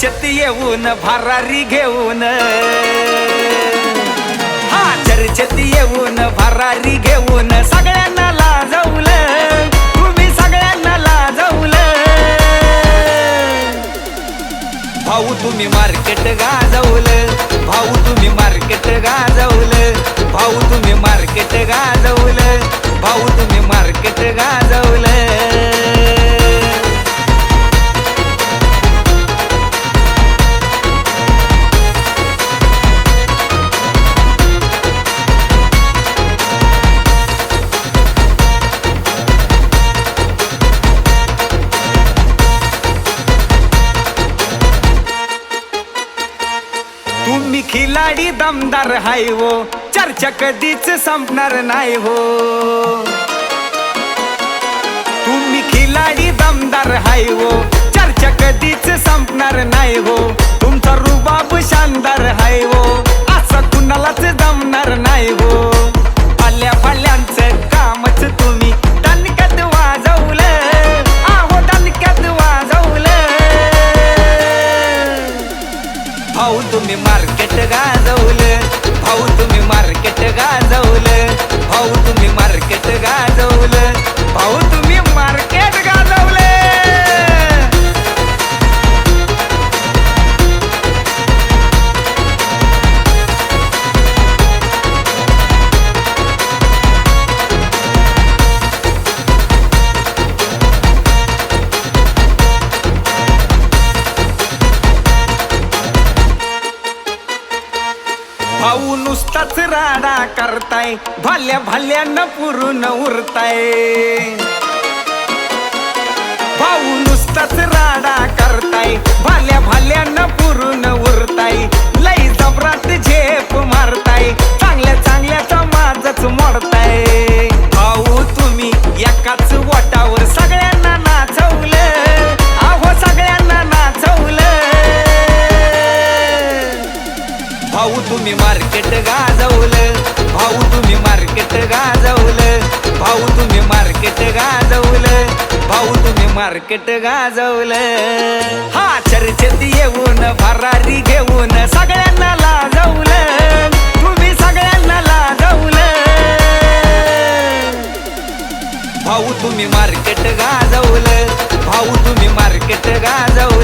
चत येऊन भरारी घेऊन. हा चर्चेत येऊन भरारी घेऊन सगळ्यांना लाजवलं. तुम्ही सगळ्यांना लाजवलं. भाऊ तुम्ही मार्केट गाजवलं. भाऊ तुम्ही मार्केट गाजवलं. तुम्ही खिलाडी दमदार हाय हो. चर्चा कधीच संपणार नाही हो. तुम्ही खिलाडी दमदार हाय हो. चर्चा कधीच संपणार नाही हो. तुमचा रुबाब शानदार हाय हो. असं कुणालाच दमणार नाही हो. नुसताच राडा करताय भाल्या भाल्यानं पुरून उरताय. भाऊ नुसताच राडा भाऊ तुम्ही मार्केट गाजवलं. भाऊ तुम्ही मार्केट गाजवलं. भाऊ तुम्ही मार्केट गाजवलं. भाऊ तुम्ही मार्केट गाजवलं. हा चर्चेत येऊन भरारी घेऊन सगळ्यांना लाजवलं. तुम्ही सगळ्यांना लाजवलं. भाऊ तुम्ही मार्केट गाजवलं. भाऊ तुम्ही मार्केट गाजवलं.